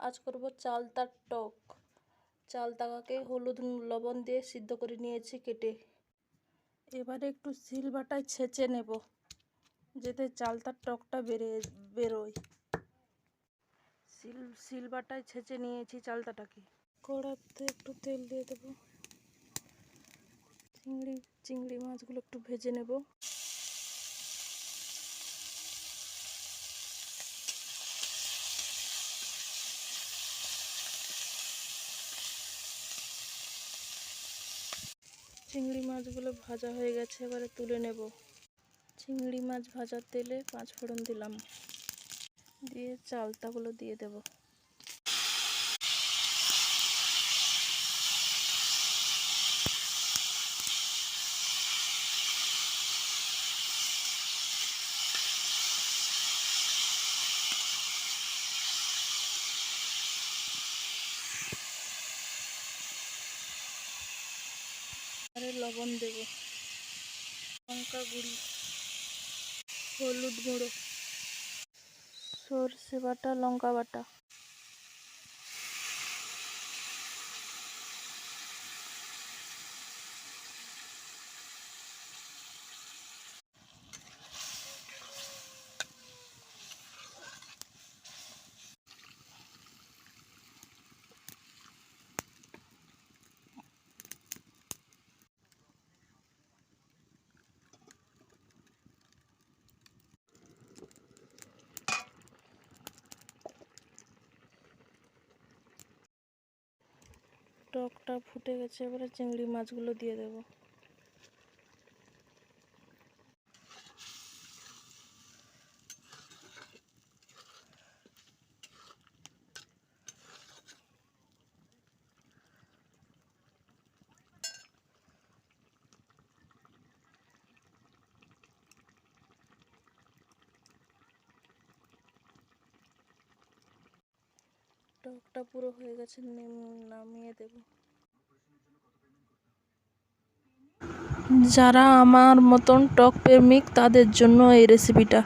আজ করব চালতার টক। চালতাকে হলুদ লবণ দিয়ে সিদ্ধ করে নিয়েছি কেটে। এবারে একটু শিলবাটায় ছেঁচে নেব, যাতে চালতার টকটা বেড়ে, বেরোয়। শিল শিলবাটায় ছেঁচে নিয়েছি চালতাটাকে কড়াতে একটু তেল দিয়ে দেবো। চিংড়ি চিংড়ি মাছগুলো একটু ভেজে নেব। চিংড়ি মাছগুলো ভাজা হয়ে গেছে, এবারে তুলে নেব। চিংড়ি মাছ ভাজার তেলে পাঁচ ফোড়ন দিলাম। দিয়ে চালতাগুলো দিয়ে দেব। আরে লবণ দেব। লঙ্কা গুঁড়ি হলুদ গুঁড়ো সর্ষে বাটা লঙ্কা বাটা। টকটা ফুটে গেছে এবারে চিংড়ি মাছগুলো দিয়ে দেব। টকটা পুরো হয়ে গেছে নামিয়ে দেব। যারা আমার মতন টক প্রেমিক, তাদের জন্য এই রেসিপিটা